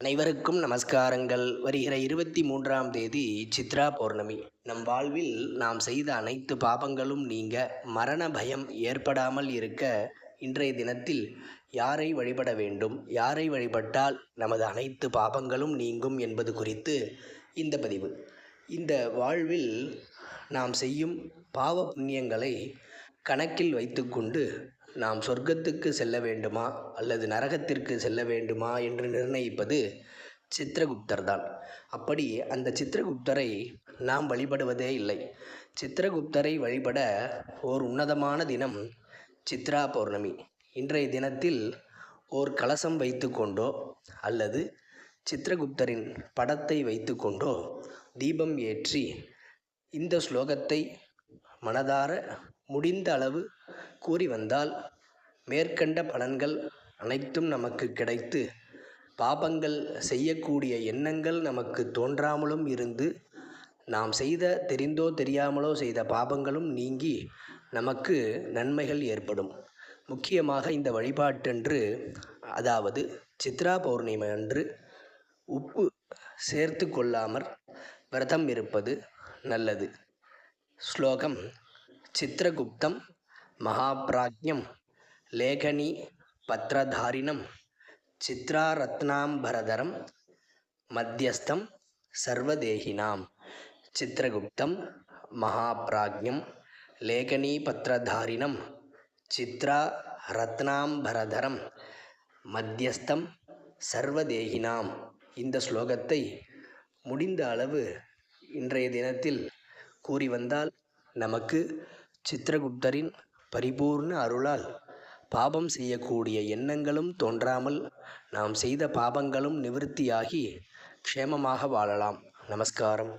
அனைவருக்கும் நமஸ்காரங்கள். வருகிற இருபத்தி மூன்றாம் தேதி சித்ரா பௌர்ணமி. நம் வாழ்வில் நாம் செய்த அனைத்து பாபங்களும் நீங்க மரண பயம் ஏற்படாமல் இருக்க இன்றைய தினத்தில் யாரை வழிபட வேண்டும்? யாரை வழிபட்டால் நமது அனைத்து பாபங்களும் நீங்கும் என்பது குறித்து இந்த பதிவு. இந்த வாழ்வில் நாம் செய்யும் பாவ புண்ணியங்களை கணக்கில் வைத்துக்கொண்டு நாம் சொர்க்கத்துக்கு செல்ல வேண்டுமா? அல்லது நரகத்திற்கு செல்ல வேண்டுமா? என்று நிர்ணயிப்பது சித்திரகுப்தர் தான். அப்படி அந்த சித்திரகுப்தரை நாம் வழிபடுவதே இல்லை. சித்திரகுப்தரை வழிபட ஓர் உன்னதமான தினம் சித்ரா பௌர்ணமி. இன்றைய தினத்தில் ஓர் கலசம் வைத்துக்கொண்டோ அல்லது சித்திரகுப்தரின் படத்தை வைத்துக்கொண்டோ தீபம் ஏற்றி இந்த ஸ்லோகத்தை மனதார முடிந்த அளவு கூறி வந்தால் மேற்கண்ட பலன்கள் அனைத்தும் நமக்கு கிடைத்து பாபங்கள் செய்யக்கூடிய எண்ணங்கள் நமக்கு தோன்றாமலும் இருந்து நாம் செய்த தெரிந்தோ தெரியாமலோ செய்த பாபங்களும் நீங்கி நமக்கு நன்மைகள் ஏற்படும். முக்கியமாக இந்த வழிபாட்டன்று அதாவது சித்ரா பௌர்ணிமை அன்று உப்பு சேர்த்து கொள்ளாமற் விரதம் இருப்பது நல்லது. ஸ்லோகம் சித்திரகுப்தம் மகாப்ராஜ்யம் லேகனி பத்ரதாரிணம் சித்ராரத்னாம்பரதரம் மத்தியஸ்தம் சர்வதேகினாம். சித்திரகுப்தம் மகாப்ராஜ்யம் லேகனி பத்ரதாரிணம் சித்ரா ரத்னாம்பரதரம் மத்தியஸ்தம் சர்வதேகினாம். இந்த ஸ்லோகத்தை முடிந்த அளவு இன்றைய தினத்தில் கூறி வந்தால் நமக்கு சித்திரகுப்தரின் பரிபூர்ண அருளால் பாபம் செய்யக்கூடிய எண்ணங்களும் தோன்றாமல் நாம் செய்த பாபங்களும் நிவிருத்தியாகி க்ஷேமமாக வாழலாம். நமஸ்காரம்.